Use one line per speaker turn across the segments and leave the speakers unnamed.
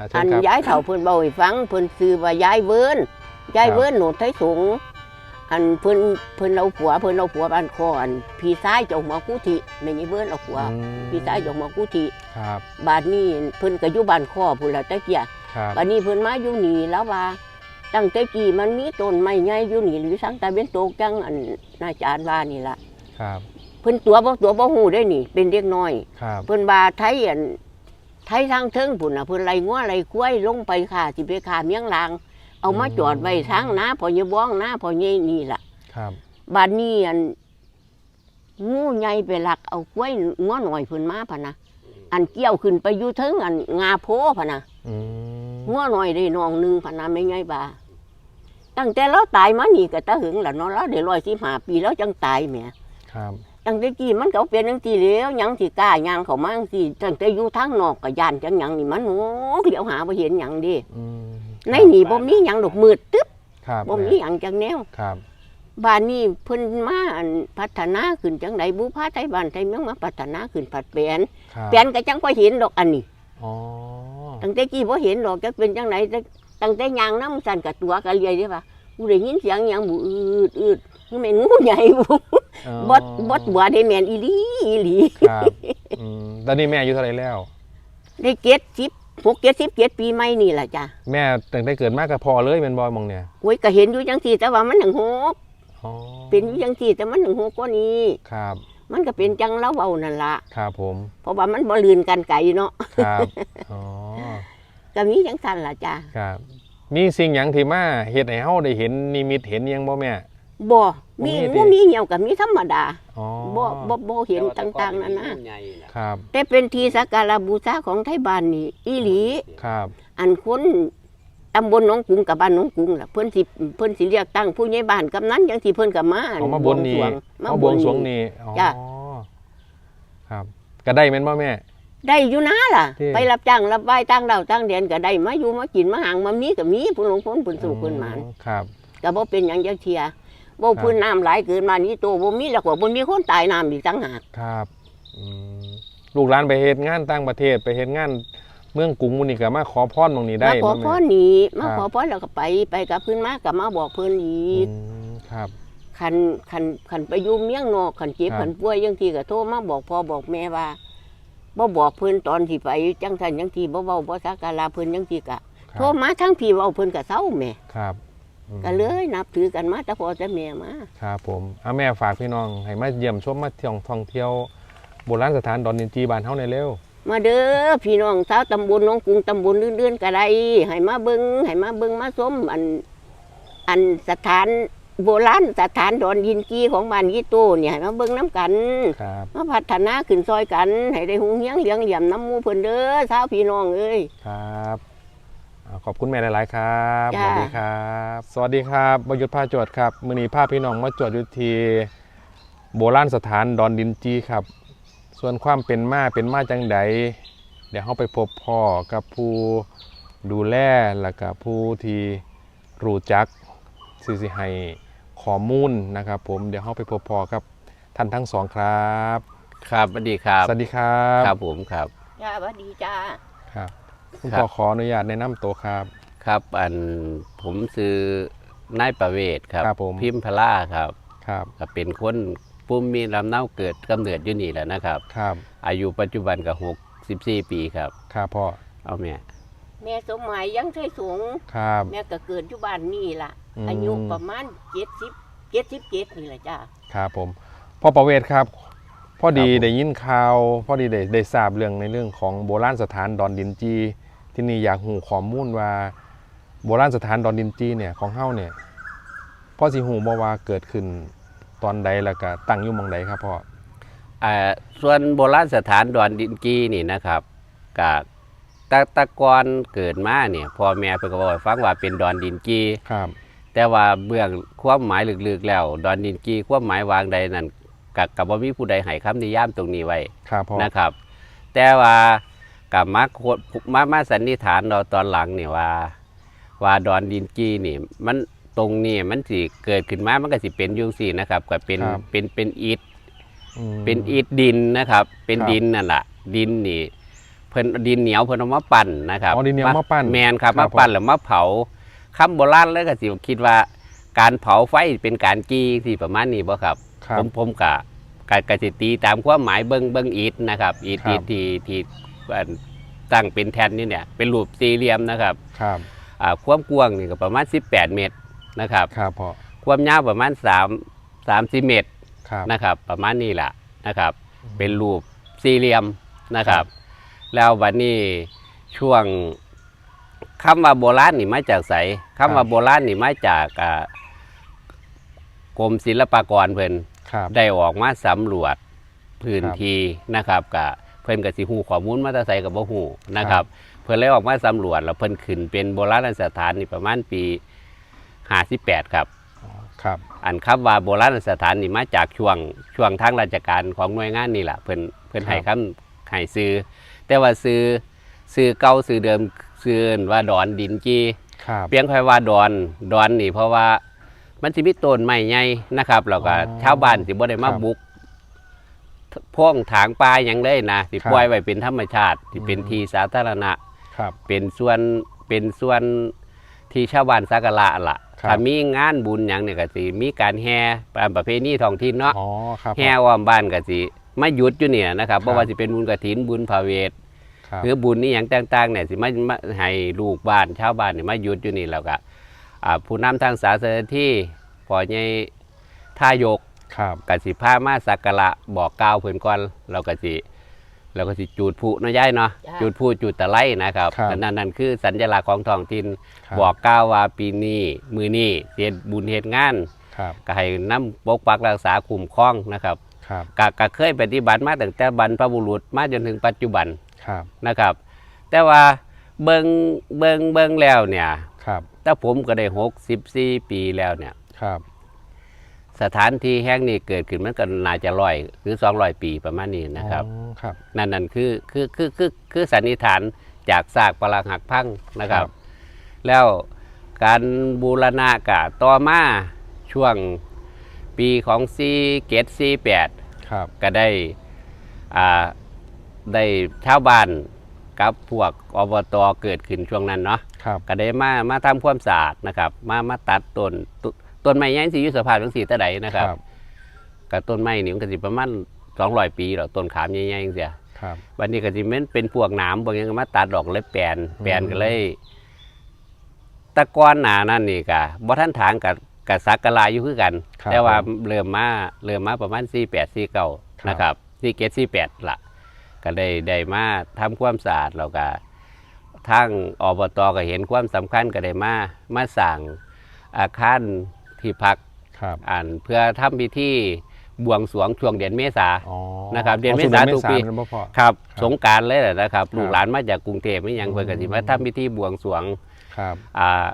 อ่าเชิ
อั
ญ
น
ครับ
ย้ายเฒ่าเพิ่นเบาให้ฟังเพิ่นซื้อว่าย้ายเวิร์นย้าย
ครับ
เวิร์นโหนดไทยสงฆ์อันเพิ่นเพิ่นเอาผัวเพิ่นเอาผัวบ้านคออันพี่ชายเจ้าหัวกุฏิแม่นี่เวิร์นเอาผัว
อืม
พี่ชายเจ้าหัวกุฏิ
ครับ
บาดนี้เพิ่นก็อยู่บ้านคอพุ่นละตะเกีย
ครับ
บาดนี้เพิ่นมาอยู่นี่แล้วว่าตั้งแต่กี้มันมีต้นไม้ใหญ่อยู่นี่หรือสังตาเบนโตกจังอันนาจารย์ว่านี่ล่ะ
ครับ
เพิ่นตัวบ่ตัวบ่ฮู้ได้นี่ เป็นเด็กน้อย
ครับ
เพิ่นว่าไทยอัน ไทยทางเทิงพุ่นน่ะเพิ่นไล่งัวไล่กล้วยลงไปค่ะสิไปขาเมียงลาง เอามาจอดไว้ทางนาพ่อใหญ่บ้องนาพ่อใหญ่นี่ล่ะ
ครับ
บัดนี้อันงูใหญ่ไปลักเอากล้วยงัวหน่อยเพิ่นมาพะนะอันเกี่ยวขึ้นไปอยู่เทิงอันงาโพพะนะ
อืม
งัวหน่อยได้น้องหนึงพะนะไม่ใหญ่บาตั้งแต่เราตายมานี่ก็ตะหึงล่ะเนาะเราได้115ปีแล้วจังตายแหม
ครับ
ตั้งแต่กี้มันก็เป็นจังซี่แล้วหยังสิกล้าย่างเข้ามาจังซี่ตั้งแต่อยู่ทางนอกก็ย่านจังหยังนี่มันโอ้เหลียวหาบ่เห็นหยังเดิ
อืม
ในนี่บ่มีหยังดอกมืดตึ๊บ
ครับ
บ่มีหยังจังแนว
ครับ
บ้านนี้เพิ่นมาอันพัฒนาขึ้นจังไดบุพาไทยบ้านไทยเมืองมาพัฒนาขึ้นผัดแปลน
ครับ
แปลนก็จังบ่เห็นดอกอันนี้
อ๋อ
ตั้งแต่กี้บ่เห็นดอกจักเป็นจังไดแต่ตั้งแต่ยางน้ำสั่นกับตัวก็เลียได้ว่ากูได้ยินเสียงหยังบูอืดอืดคือแม่นงูใหญ่บุ
อ๋อ บ
ดบดตัวได้แม่นอีหลีอีหลี
ครับอืมตอนนี้แม่อายุเท่าไหรแล้ว
ได้เก็ดสิบหกเก็ดสิบเก็ดปีใหม่นี่ล่ะจ้ะ
แม่ตั้งแต่เกิดมากับพอเลยเป็นบอยมองเนี่ย
โอ้ยก็เห็นอยู่จังซี่แต่ว่ามันหนังหก
อ๋อ
เป็นอยู่จังซี่แต่มันหนังหกกว่านี้
ครับ
มันก็เป็นจังเล่าเว้านั่นล่ะ
ครับผม
เพราะว่ามันบ่ลืนกันไกลเนาะ
ครับอ๋อ
ก็มีจังซั่นล่ะจ้ะ
ครับมีสิ่งหยังที่มาเฮ็ดให้เฮาได้เห็นนิมิตเห็นหยังบ่แม่
บ่มี
บ่มีติ
งูมีเหี่ยวก็มีธรรมดา
อ๋อ
บ่บ่บ่เห็นต่างๆนั่นนะ
ใหญ่น่ะ
ครับ
แต่เป็นที่สักการะบูชาของไทยบ้านนี่อีหลี
ครับ
อันคนตำบลหนองกรุงกับบ้านหนองกรุงล่ะเพิ่นสิเพิ่นสิเรียกตั้งผู้ใหญ่บ้านกำนันจังสิเพิ่นก็มา
เอามาบนนี่
วงสรวง
เอาบวงสรวงนี่อ๋อ
จ้ะ
ครับ ก็ได้แม่นบ่แม่
ได้อยู่นะล่ะ
ที่
ไปรับจ้างรับไหว้ตั้งดาวตั้งเดือนก็ได้มาอยู่มากินมาหางมามีก็มีผู้หลงพ้นผู้สุขผู้หมาน
อืครับ
ก็บ่เป็นหยังจักเทีย บ่
ครับ
พื้นน้ำหลายเกินมานี่โตบ่มีแล้วก็บ่มีคนตายน้ำอีกต่างหาก
ครับอืมลูกหลานไปเฮ็ดงานต่างประเทศไปเฮ็ดงานเมืองกรุงมื้อนี้ก็มาขอพรตรงนี้ได้
มาขอ
บ่
พ
แม่
รนี่มา
ครับ
ขอพรแล้วก็ไปไปกับเพิ่นมาก็มาบอกเพิ่นอีก
อืมครับ
คันคันคันไปอยู่เมียงนอกคันเจ็บ
ครับ
คันป่วยจังทีก็โทรมาบอกพ่อบอกแม่ว่าบ่บอกเพิ่นตอนที่ไปจังซั่นจังทีบ่เว้าบ่สักการะเพิ่นจังทีก็
ครั
โทร
บ
มาทั้งพี่เว้าเพิ่นก็เซาแม่
ครับอืม
ก็เลยนับถือกันมาแต่พ่อแต่แม่มา
ครับผมเอาแม่ฝากพี่น้องให้มาเยี่ยมชมมาเที่ยวท่องเที่ยวโบราณสถานดอนนินจีบ้านเฮาในอยเร็ว
มาเด้อพี่น้องชาวตำบลหนองกรุงตำบลเลื่อนๆก็ได้ให้มาเบิ่งให้มาเบิ่งมาชมอันอันสถานโบราณสถานดอนยินกีของบ้านยี่โตเนี่ยให้มาเบิ่งน้ำกัน
ครับ
มาพัฒนาขึ้นซอยกัน ให้ได้หุงเฮียงเลี้ยงเหลี่ยมน้ำหมูเพิ่นเด้อชาวพี่น้องเอ้ย
ครับอ่า ขอบคุณแม่หลาย ๆ ครับ ส
จ้า
วัสดีครับ สวัสดีครับบยุทธภาจวดครับมือนี้พาพี่น้องมาจวดอยู่ที่โบราณสถานดอนดินจีครับ ส่วนความเป็นมาเป็นมาจังใดเดี๋ยวเราไปพบพ่อกับผู้ดูแลแล้วก็ผู้ที่รู้จักสิสิให้ข้อมูลนะครับ ผมเดี๋ยวเราไปพบพ่อกับท่านทั้งสองครับ
ครับสวัสดีครับ
สวัสดีครับ
ครับผมครับ
จ้าสวัสดีจ้า
ครับ คุณ
ครับ
พ่อขออนุญาตแนะนำตัวครับ
ครับอันผมซื้อนายประเวศครับ
ครับผม
พิมพล่าครับ
ครับ
ก็เป็นคนปุ่มมีลำเนาเกิดกำเนิดอยู่นี่แหละนะครับ
ครับ
อายุปัจจุบันก็หกสิบสี่ปีครับ
ครับพ่อ
เอาแม่
แม่สมหมายยังใช่สูง
ครับ
แม่ก็เกิดอยู่บ้านนี่ล่ะ
ม
อายุประมาณเจ็ดสิบเจ็ดสิบเจ็ดนี่แหละจ้า
ครับผมพ่อประเวศครับพอดี
ครับผม
ได้ยินข่าวพอดีได้ได้ทราบเรื่องในเรื่องของโบราณสถานดอนดินจี ที่นี่อยากหูข้อมูลว่าโบราณสถานดอนดินจีเนี่ยของเฮาเนี่ยพ่อสิหูบ่ว่าเกิดขึ้นตอนใดแล้วก็ตั้งอยู่หมองใดครับพ่อ
อ่าส่วนโบราณสถานดอนดินกีนี่นะครับกับตะตะกอนเกิดมาเนี่ยพ่อแม่เพิ่นก็บอกให้ฟังว่าเป็นดอนดินกี
ครับ
แต่ว่าเบื้องความหมายลึกๆแล้ว ดอนดินกีความหมายวางใดนั่นกับกับว่ามีผู้ใดให้คำนิยามตรงนี้ไว้
ครับพ่อ
นะครับ แต่ว่า กับมาโคดมามาสันนิษฐานเราตอนหลังเนี่ยว่า ว่าดอนดินกีนี่ มันตรงนี้มันสิเกิดขึ้นมามันก็สิเป็นอยุงสี่นะครับก็เป็นเป็นเป็นอิฐ
อืม
เป็นอิฐดินนะครับ เป็น
ครับ
ดินนั่นแหละดินนี่เพิ่นดินเหนียวเพิ่นเอามาปั่นนะครับ
อ๋อดินเหนียวมาปั้น
แมนครับ
ครับ
มาปั่นแล้วมาเผาคำโบราณเลยก็สิคิดว่า การเผาไฟเป็นการกี้ที่ประมาณนี้บ่ครับ
ครับ
ผมผมกะกะกะสิตีตามความหมายเบิ่งเบิ่งอิฐนะครับอิฐ
ครับ
ที่ที่ที่อัน ตั้งเป็นแท่นนี่เนี่ยเป็นรูปสี่เหลี่ยมนะครับ
ครับ
อ่าความกว้างนี่ก็ประมาณ 18 เมตรนะครับ
ครับพ่อ
ความยาวประมาณ3 30เมตร
ครับ
นะครับ ประมาณนี้แหละนะครับ เป็นรูปสี่เหลี่ยมนะครับ แล้ววันนี้ช่วงคำว่าโบราณนี่มาจากไสคำว่าโบราณนี่มาจากอ่ากรมศิลปากรเพิ่น
ครับ
ได้ออกมาสำรวจพื้น
ครับ
ที่นะครับกับเพิ่นกับสิฮู้ข้อมูลมาแตาใส่กับบ่ฮู้นะครับ เพิ่นเลยออกมาสำรวจแล้วเพิ่นขึ้นเป็นโบราณสถานนี่ประมาณปี58ครับ
ครับ
อันครับว่าโบราณสถานนี่มาจากช่วงช่วงทางราชการของหน่วยงานนี่แหละเพิ่นเพิ่นให้คำให้ซื้อ แต่ว่าซื้อซื้อเก่าซื้อเดิมซื้อเอิ้นว่าดอนดินจี
ครับ
เพียงแค่ว่าดอนดอนนี่เพราะว่ามันสิมีต้นไม้ใหญ่นะครับแล้วก็
อ๋อ
ชาวบ้านสิบ่ได้มา
ครับ
บุก พ่องถางป่าหยังเลยนะสิ
ครับ
ปล่อยไว้เป็นธรรมชาติสิเป็น
อืม
ที่สาธารณะ
ครับ
เป็นส่วนเป็นส่วนที่ชาวบ้านสักการะล่ะ
ครับ
ถ้ามีงานบุญหยังเนี่ยก็สิมีการแห่ตามประเพณีท้องถิ่นเนาะ
อ๋อครับ
แห่อ้อมบ้านก็สิมาหยุดอยู่เนี่ยนะครับ
ครับ
เพราะว่าสิเป็นบุญกฐินบุญพาเวท
ครับ
หรือบุญนี่อย่างต่างๆเนี่ยสิมามาให้ลูกบ้านชาวบ้านเนี่ยมาหยุดอยู่นี่แล้วก็อ่าผู้นำทางศาสนาที่ปล่อยให้ท่ายก
ครับ
กสิพามาสักการะบอกกล่าวเพิ่นก่อนเราก็สิเราก็สิจูดผู้เนาะยายเนาะ
จ้ะ
จูดผู้จูดตะไลนะครับ
ครับ
นั่นนั่นคือสัญลักษณ์ของท้องถิ่น
ครับ
บอกกล่าวว่าปีนี้มือนี้เฮ็ดบุญเฮ็ดงาน
ครับ
ก็ให้นำปกปักรักษาคุ้มครองนะครับ
ครับ
ก็ก็เคยปฏิบัติมาตั้งแต่บรรพบุรุษมาจนถึงปัจจุบัน
ครับ
นะครับ แต่ว่าเบิงเบิงเบิงแล้วเนี่ย
ครับ
ถ้าผมก็ได้หกสิบสี่ปีแล้วเนี่ย
ครับ
สถานที่แห่งนี้เกิดขึ้นมันก็น่าจะร้อยหรือสองร้อยปีประมาณนี้นะครับ
อ๋อครับ
นั่นนั่นคือคือคือคือคือสันนิษฐานจากซากปรักหักพังนะครับ
ครับ
แล้วการบูรณะกะต่อมาช่วงปีของซีเกตซีแปด
ครับ
ก็ได้อ่าได้ชาวบ้านกับพวกอบตเกิดขึ้นช่วงนั้นเนาะ
ครับ
ก็ได้มามาทำความสะอาดนะครับ มามาตัดต้นต ต้นไม้ใหญ่สิอยู่สภาพจังซี่ตะใดนะครับกับต้นไม้นี่มันก็สิประมาณ200 ปีหรอกต้นขามใหญ่ๆจังซี่
ครับ
วันนี้ก็สิแม่นเป็นพวกหนามบางอย่างก็มาตัดดอกเลยแปลนแปลนก็เลยแตะกอนหนานั่นนี่ก็บ่ทันถางกับกับสักกะลาอยู่คือกัน
ครับ
แต่ว่า
ผม
เริ่มมาเริ่มมาประมาณ48 49นะครับ47 48ละก็ได้ได้มาทำความสะอาดแล้วก็ทางอบตก็เห็นความสำคัญก็ได้มามาสั่งอาคาร ที่พัก
ครับ
อ่านเพื่อทำพิธีบวงสรวงช่วงเดือนเมษา
อ๋อ
นะครับ เดือน
อ๋อ
เมษา
ช่วง
ทุกปี
เดือนเมษาพ่อ
ครับ
ครับ
สงกรารเลยแหละนะครับ
ครับ
ลูกหลานมาจากกรุงเทพไม่ยัง
อืม
เพิ่นก็สิมาทำพิธีบวงสรวง
ครับ
อ่า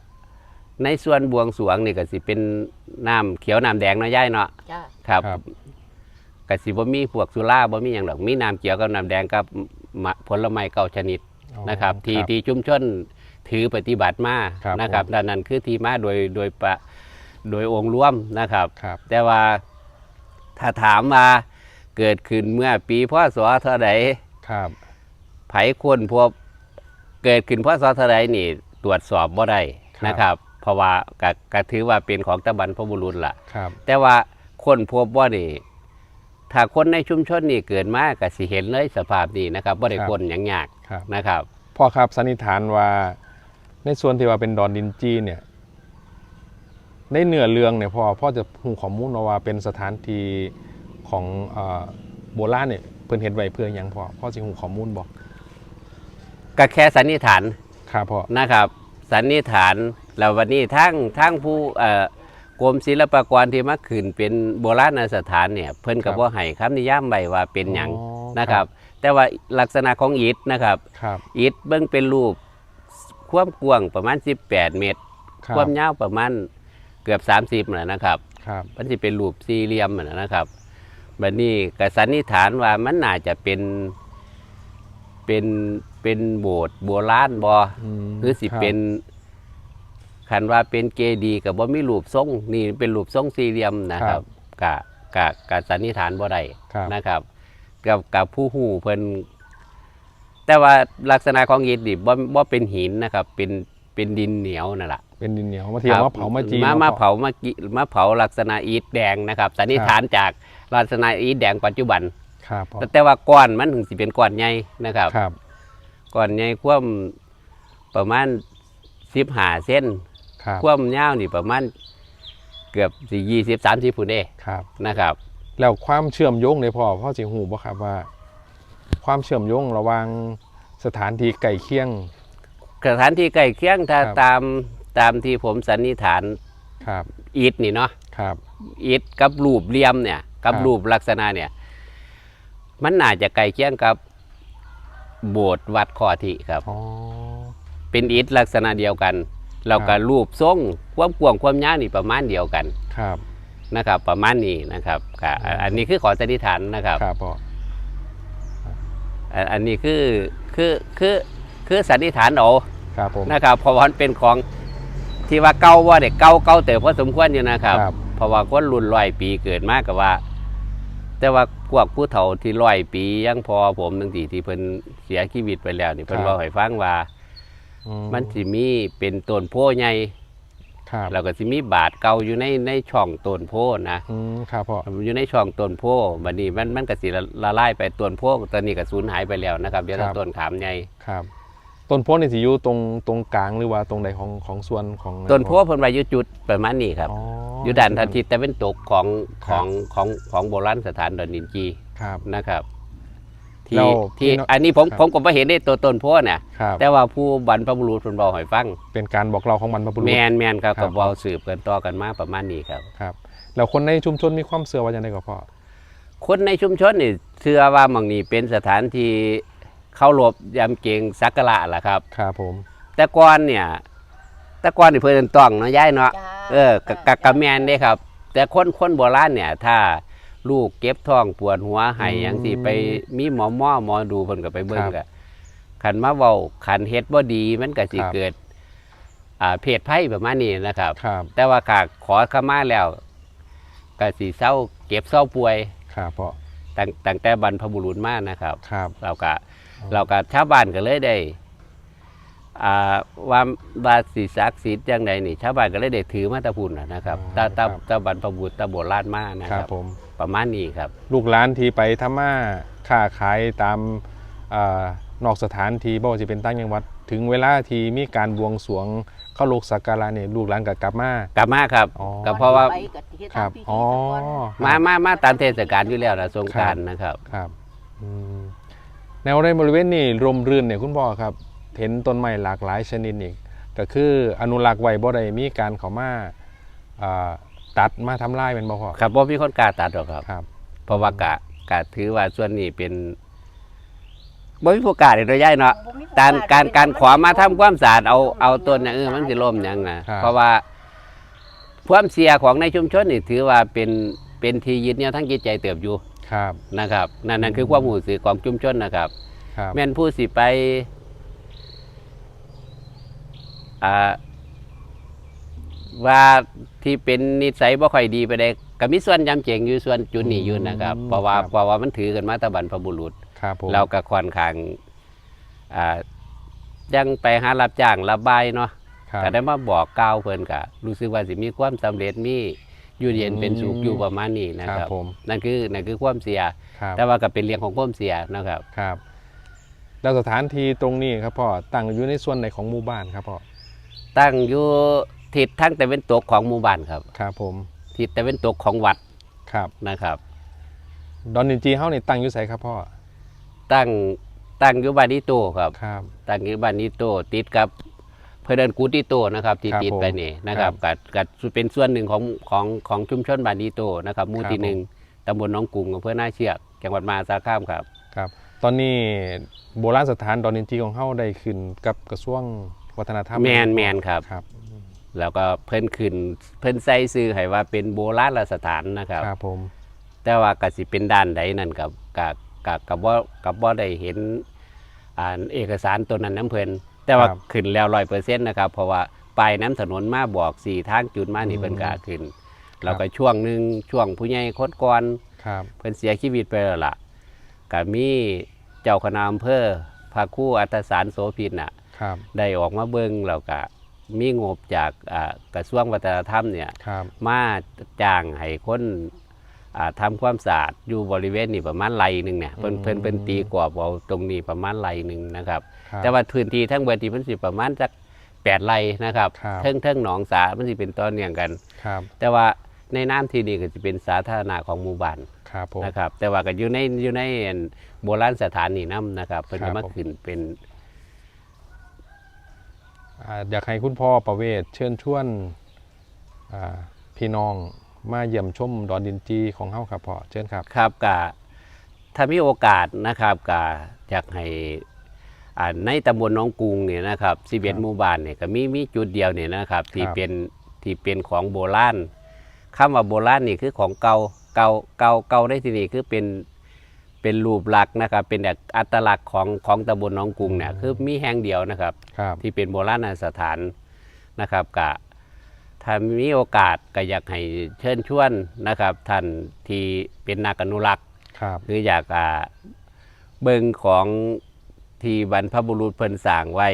ในส่วนบวงสรวงนี่ก็สิเป็นน้ำเขียวน้ำแดงเนาะย่ายเนาะ
จ้า
ครับ
ครับ
ก็สิบ่มีพวกสุราบ่มีหยังหรอกมีน้ำเขียวกับน้ำแดงกับมะผลไม้เก้าชนิด
อ๋อ
นะครับ ที่ที่ชุมชนถือปฏิบัติมา
ครับ
นะครับ
ผม
ดังนั้นคือที่มาโดยโดยประ โดยองค์รวมนะครับ
ครับ
แต่ว่าถ้าถามว่าเกิดขึ้นเมื่อปีพศเท่าใด
ครับ
ไผคนพบเกิดขึ้นพศเท่าใดนี่ตรวจสอบบ่ได้นะครับ เพราะว่าก็ก็ถือว่าเป็นของตะบันพบุรุษล่ะ
ครับ
แต่ว่าคนพบว่านี่ ถ้าคนในชุมชนนี่เกิดมาก็สิเห็นเลยสภาพนี้นะครับบ่ได้
ครับ
คนหยังยาก
ครับ
นะครับ
พ่อครับสันนิษฐานว่า ในส่วนที่ว่าเป็นดอนดินจีเนี่ย ในเนื้อเรื่องเนี่ยพ่อพ่อจะหูข้อมูลมาว่าเป็นสถานที่ของเอ่อโบราณเนี่ยเพิ่นเฮ็ดไว้เพื่อหยังพ่อพ่อสิหูข้อมูลบ่
ก็แค่สันนิษฐาน
ครับพ่อ
นะครับสันนิษฐานแล้ววันนี้ทั้งทั้งผู้เอ่อกรมศิลปากรที่มาขึ้นเป็นโบราณสถานเนี่ยเพิ่นก็บ่ให้คำนิยามไว้ว่าเป็นหยัง
อ๋อ
นะครับ แต่ว่าลักษณะของอิฐนะครับ
ครับ
อิฐเบิ่งเป็นรูปความกว้างประมาณ 18 เมตร
ครั
ความ
บ
ยาวประมาณ เกือบ 30นะนะครับ
ครับ
มันจะเป็นรูปสี่เหลี่ยมนะนะครับบัดนี้กสันนิษฐานว่ามันน่าจะเป็นเป็นเป็นโบสถ์โบราณบอ
ม
หรือสิ
ครับ
เป็นคันว่าเป็นเจดีย์กับบ่มีรูปทรงนี่เป็นรูปทรงสี่เหลี่ยมนะครับกะกะกะสันนิษฐานบ่ได้
ครับ
นะครับ กับกับผู้หูเพิ่นแต่ว่าลักษณะของอิฐนี่บ่บ่เป็นหินนะครับ เป็น เป็นดินเหนียวนั่นแหละ
เป็นดินเหนียวมาเทียม
ครับ
ว่าเผามาจี
มา
นะ
มา
พ่อ
เผามากิมาเผาลักษณะอิฐแดงนะครับสันนิษฐานจากลักษณะอิฐแดงปัจจุบัน
ครับพ่อ
แต่แต่ว่าก้อนมันถึงสิเป็นก้อนใหญ่นะครับ
ครับ
ก้อนใหญ่ความประมาณ15เส้น
ครับ
ความยาวนี่ประมาณเกือบสิ20 30ฟุตเด้
ครับ
นะครับ
แล้วความเชื่อมโยงในพ่อพ่อสิหูบ่ครับว่า ความเชื่อมโยงระหว่างสถานที่ใกล้เคียง
สถานที่ใกล้เคียงถ้า
ครับ
ตามตามที่ผมสันนิษฐาน
ครับ
อิฐนี่เนาะ
ครับ
อิฐกับรูปเหลี่ยมเนี่ยกับ
ครับ
รูปลักษณะเนี่ย มันน่าจะใกล้เคียงกับโบสถ์วัดคอทิครับ
อ๋อ
เป็นอิฐลักษณะเดียวกันแล้ว
ค
ก็
รับ
รูปทรงความกว้างความยาวนี่ประมาณเดียวกัน
ครับ
นะครับ ประมาณนี้นะครับก็อะอันนี้คือขอสันนิษฐานนะครับ
ครับพ่อ
อะอันนี้คือคือคือ คือสันนิษฐานเอา
ครับผม
นะครับเพราะว่ามันเป็นของที่ว่าเก่าว่าเด็กเก่าเก่าแต่พอสมควรอยู่นะครับ
ครับ
เพราะว่าคนรุ่นร้อยปีเกิดมากกับว่า แต่ว่าพวกผู้เฒ่าที่ร้อยปียังพอผมตั้งทีที่เพิ่นเสียชีวิตไปแล้วนี่เพิ่น
ครับ
บอกให้ฟังว่า
อื
มันสิมีเป็นต้นโพใหญ่
ครับ
แล้วก็สิมีบาทเก่าอยู่ในในช่องต้นโพนะ
อืมครับพ่อ
อยู่ในช่องต้นโพบัดนี้มันมันก็สิละละลายไปต้นโพตอนนี้ก็สูญหายไปแล้วนะครับเดี๋ยว
ครับ
ต้นขามใหญ่
ครับ ต้นโพธิ์นี่สิอยู่ตรงตรงกลางหรือว่าตรงใดของของส่วนของ
ต้นโพเพิ่นว่าอยู่จุดประมาณนี้ครับ
อ๋อ
อ
อยู่
ด้านทันทิศแต่เป็นตกของ
ค
ข
รับ
องของของโบราณสถานดอนดินจี
ครับ
นะครับ
แล้
ที่
ว
ที่
พี่น้อง
อันนี้ผม
ครับ
ผมก็ไม่เห็นได้ตัวต้นโพธิ์น่ะ
ครับ
แต่ว่าผู้บรรพบุรุษเพิ่นบอกให้ฟัง
เป็นการบอกเล่าของบรรพบุรุษ
แมนแมนครับ
ครั
กับบเว้าสืบกันต่อกันมาประมาณนี้ครับ
ครับ แล้วคนในชุมชนมีความเชื่อว่าจังไดก็พ่อ
คนในชุมชนนี่เชื่อว่าหมองนี้เป็นสถานที่ เข้ารบยำเกรงสักการะล่ะครับ
ครับผม
แต่ก่อนเนี่ย แต่ก่อนนี่เพิ่นต้องเนาะยายเนาะเออกะกะกะแมนเด้ครับ แต่คนคนโบราณเนี่ย ถ้าลูกเก็บท้องปวดหัวไห้หยังสิไปมีหมอหม้อหมอดูเพิ่นก็ไปเบิ่งกะคันมาเว้าคันเฮ็ดบ่ดีมันก็สิเกิด อ่าเพศภัยประมาณนี้นะครับ
ครับ
แต่ว่าขาขอขมาแล้วก็สิเศร้าเก็บเศร้าป่วย
ครับพ่อ
ตั้งตั้งแต่บรรพบุรุษมานะครับ
ครับ
เราก็เราก็ชาวบ้านก็เลยได้อ่าว่าว่าสีศักดิ์สิทธิ์จังใดนี่ชาวบ้านก็เลยได้ถือมาแตะพุ่นน่ะนะครับตาตาตาบรรพบุรุษตาโบราณมานะ
ค
ค
รั
รั
บบผม
ประมาณนี้ครับ
ลูกหลานที่ไปทำมาค้าขายตามอานอกสถานที่บ่ว่าจะเป็นตั้งจังหวัด ถึงเวลาที่มีการบวงสรวง เข้าโลกสักการะเนี่ยลูกหลานก็กลับมาก
ลับมาครับ
อ๋อ
ก็เพราะว่า
ครับอ๋อ
มามามาตามเทศกาลอยู่แล้วนะสงกรารนะครับ
ครับอืมแนวในบริเวณนี้ร่มรื่นเนี่ยคุณพ่อครับ เห็นต้นไม้หลากหลายชนิดอีกก็คืออนุรักษ์ไว้บ่ได้มีการเข้ามาอ่าตัดมาทำลายเป็นบ่พ่อ
ครับว่ามีคนกล้าตัดหรอกครับ
ครับ
เพราะว่ากะกะถือว่าส่วนนี้เป็น บ่มีผู้กล้าเลยโดยย่ายเนาะการการการขอมาทำความสะอาดเอาเอาต้นอย่างอื่นมันสิล่มหยังนะครับ เพราะว่าความเสียของในชุมชนนี่ถือว่าเป็นเป็นที่ยึดเหนี่ยวทั้งจิตใจเติบอยู่
ครับ
นะครับ นั่นนั่นคือความรู้สึกของชุมชนนะครับ
ครับ
แม่นผู้สิไปอ่าว่าที่เป็นนิสัยบ่ค่อยดีไปได้ก็มีส่วนจำเจงอยู่ส่วนจุดนี้อยู่นะครับ เพราะว่าเพราะว่ามันถือกันมาแตะบรรพบุรุษ
ครับผม
เราก็ค่อนข้างอ่ายังไปหารับจ้างรับบายเนาะ
ครับ
ก็ได้มาบอกกล่าวเพิ่นก็รู้สึกว่าสิมีความสำเร็จมีอยู่เย็นเป็นสุข
อืม
อยู่ประมาณนี้นะ
ค
ค
รั
รั
บบผม
นั่นคือนั่นคือความเสีย
ครับ
แต่ว่าก็เป็นเรื่องของความเสียนะครับ
ครับ แล้วสถานที่ตรงนี้ครับพ่อตั้งอยู่ในส่วนไหนของหมู่บ้านครับพ่อ
ตั้งอยู่ทิศทางตะเวนตกของหมู่บ้านครับ
ครับผม
ทิศตะเวนตกของวัด
ครับ
นะครับ
ดอนนินจีเฮานี่ตั้งอยู่ไสครับพ่อ
ตั้งตั้งอยู่บ้านนิโตครับ
ครับ
ตั้งอยู่บ้านนิโตติดกับเพื่อเดินกูติโตนะครับ ที่
ครับ
ติด
ผม
ไปนี่นะครับกักัเป็นส่วนหนึ่งของของของชุมชนบ้านนิโตนะครับหมู่
ครับ
ที่หนึ่งตำบลหน้องกรุงอำเภอหน้าเชือกจังหวัดมหาสารคามครับ
ครับ ตอนนี้โบราณสถานดอนนินจีของเฮาได้ขึ้นกับกระทรวงวัฒนธรรม
แมนแมนครับ
ครับ
แล้วก็เพิ่นขึ้นเพิ่นใส่ซื้อให้ว่าเป็นโบราณสถานนะครับ
ครับผม
แต่ว่ากสิเป็นด้านใดนั่นกับกับ กับกับว่ากับว่าได้เห็นอ่านเอกสารตัวนั้นน้ำเพลินแต่ว่าขึ้นแล้วร้อยเปอร์เซ็นต์นะครับ เพราะว่าปลายน้ำถนนมาบอกสี่ทางจุดมานี่เพิ่นกาขึ้นเราก็ช่วงหนึ่งช่วงผู้ใหญ่โคดก่อน
ครับ
เพิ่นเสียชีวิตไปแล้วล่ะก็มีเจ้าคณะอำเภอพพระครู่อัตสารโสพินน่ะ
ครับ
ได้ออกมาเบิ่งแล้วก็มีงบจากอ่ากระทรวงวัฒนธรรมเนี่ย
ครับ
มาจ้างให้คน อ่าทำความสะอาดอยู่บริเวณนี้ประมาณไรหนึ่งเนี่ยเพิ่น
อืม
เพิ่นเพิ่นตีกรอบเอาตรงนี้ประมาณไรหนึ่งนะครับ
ครับ
แต่ว่าพื้นที่ทั้งเบิดที่มันสิประมาณจักแปดไรนะครับ
ครับ
เทิงเทิงหนองสามันสิเป็นต้นเนียงกัน
ครับ
แต่ว่าในน้ำที่นี่ก็จะเป็นสาธารณะของหมู่บ้าน
ครับผม
นะครับ แต่ว่าก็อยู่ในอยู่ในอันโบราณสถานนี่น้ำนะครับเพิ่น
ครั
ก็
บ
มา
ผม
ขึ้นเป็น
อ่าอยากให้คุณพ่อประเวศเชิญชวนอ่าพี่น้อง มาเยี่ยมชมดอนดินจีของเฮาครับพ่อเชิญครับ
ครับกะถ้ามีโอกาสนะครับกะอยากให้อ่าในตำบลหน้องกรุงเนี่ยนะครับสิบเอ็ด
ครับ
หมู่บ้านเนี่ยก็มีมีจุดเดียวเนี่ยนะครับ ที่
ครับ
เป็นที่เป็นของโบราณคำว่าโบราณนี่คือของเก่าเก่าเก่าเก่าได้ที่นี่คือเป็นเป็นรูปลักษณ์นะครับ เป็นแบบอัตลักษณ์ของของตำบลหน้องกรุงเนี่ยคือมีแห่งเดียวนะครับ
ครับ
ที่เป็นโบราณสถานนะครับกะ ถ้ามีโอกาสก็อยากให้เชิญชวนนะครับ ท่านที่เป็นนักอนุรักษ์
ครับ
หรืออยากอ่าเบิงของที่บรรพบุรุษเพิ่นสร้างไว้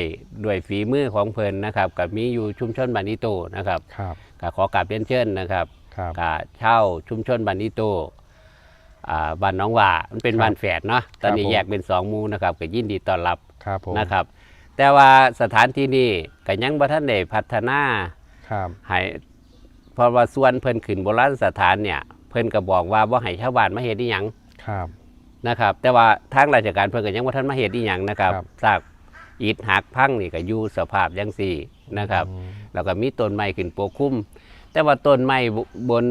ด้วยฝีมือของเพิ่นนะครับกับมีอยู่ชุมชนบานิโตนะครับ
ครับ
ก็ขอกราบเรียนเชิญนะครับ
ครับ
กะเช่าชุมชนบานิโตอ่าบ้านหน้องหว่ามันเป็น
ครับ
บ้านแฝดเนาะตอนนี้
ผม
แยกเป็นสองหมู่นะครับก็ยินดีต้อนรับ
ครับผม
นะครับ แต่ว่าสถานที่นี้ก็ยังบ่ทันได้พัฒนา
ครับ
ให้เพราะว่าส่วนเพิ่นขึ้นโบราณสถานเนี่ย เพิ่นก็บอกว่าบ่ให้ชาวบ้านมาเฮ็ดอีหยัง
ครับ
นะครับ แต่ว่าทางราชการเพิ่นก็ยังบ่ทันมาเฮ็ดอีหยังนะครับ
ครับ
ซากอิฐหักพังนี่ก็อยู่สภาพจังซี่นะครับ
อืม
แล้วก็มีต้นไม้ขึ้นปกคลุม แต่ว่าต้นไม้บบน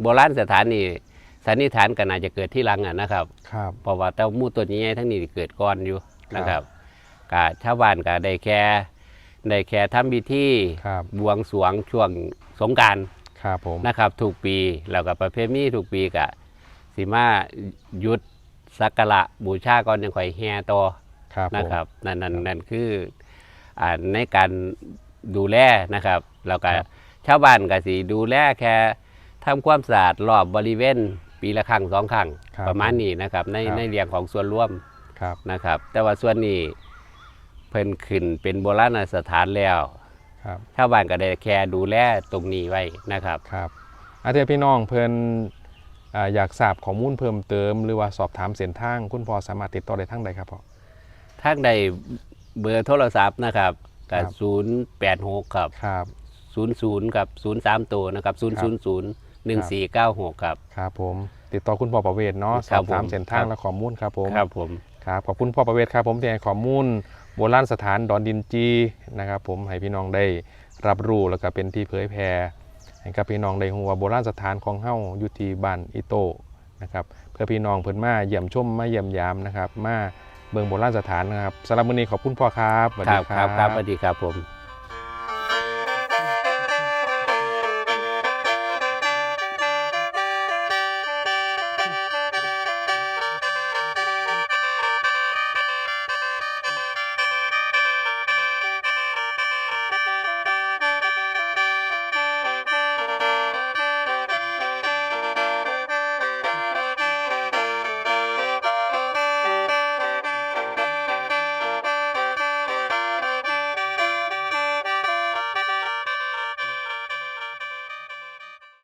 โบราณสถานนี่สันนิษฐานก็น่าจะเกิดที่หลังอะนะครับ
ครับ
เพราะว่าแต่หมู่ต้นใหญ่ๆทั้งนี้เกิดก่อนอยู่นะครับก็ชาวบ้านก็ได้แค่ ได้แค่ทำพิธี
ครับ
บวงสรวงช่วงสงกราร
ครับผม
นะครับถูกปีแล้วก็ประเพณีถูกปีกะสิมาหยุดสักการะบูชาก่อนยังค่อยแห่ต่อ
ครับผม
นะครับนั่นนั่นนั่นคืออ่าในการดูแลนะครับแล้วก็
ครับ
ชาวบ้านก็สิดูแลแค่ทำความสะอาดรอบบริเวณปีละครั้งสองครั้ง
ครับ
ประมาณนี้นะครับใน
ครับ
ในเรียงของส่วนร่วม
ครับ
นะครับแต่ว่าส่วนนี้ เพิ่นขึ้นเป็นโบราณสถานแล้ว
ครับ
ชาวบ้านก็ได้แค่ดูแลตรงนี้ไว้นะครับ
ครับอาเทียพี่น้องเพิ่นอ่าอยากทราบข้อมูลเพิ่มเติม หรือว่าสอบถามเส้นทาง คุณพ่อสามารถติดต่อได้ทั้งใดครับพ่อ
ทางใดเบอร์โทรศัพท์นะครับ
ครั
กับศูนย์แปดหกครับ
ครับ
ศูนย์ศูนย์กับศูนย์สามตัวนะครับศูนย์ศูนย์ศูนย์หนึ่งสี่เก้าหกครับ
ครับผมติดต่อคุณพ่อประเวศเนาะส
ครั
อ
บบ
ถาม
ผม
เส้นทาง
ครับ
และข้อมูลครับผม
ครับผม
ครับขอบคุณพ่อประเวศครับผมที่ให้ข้อมูล โบราณสถานดอนดินจีนะครับผมให้พี่น้องได้รับรู้แล้วก็เป็นที่เผยแพร่ให้กับพี่น้องได้หัวโบราณสถานของเฮ้าอยู่ที่บ้านอิโตนะครับเพื่อพี่น้องเพิ่นมาเยี่ยมชมมาเยี่ยมยามนะครับมาเบืองโบราณสถานนะครับสำหรับมื้อนี้ขอบคุณพ่อครับสวัสดี
ครับครับสวัสดีครับผม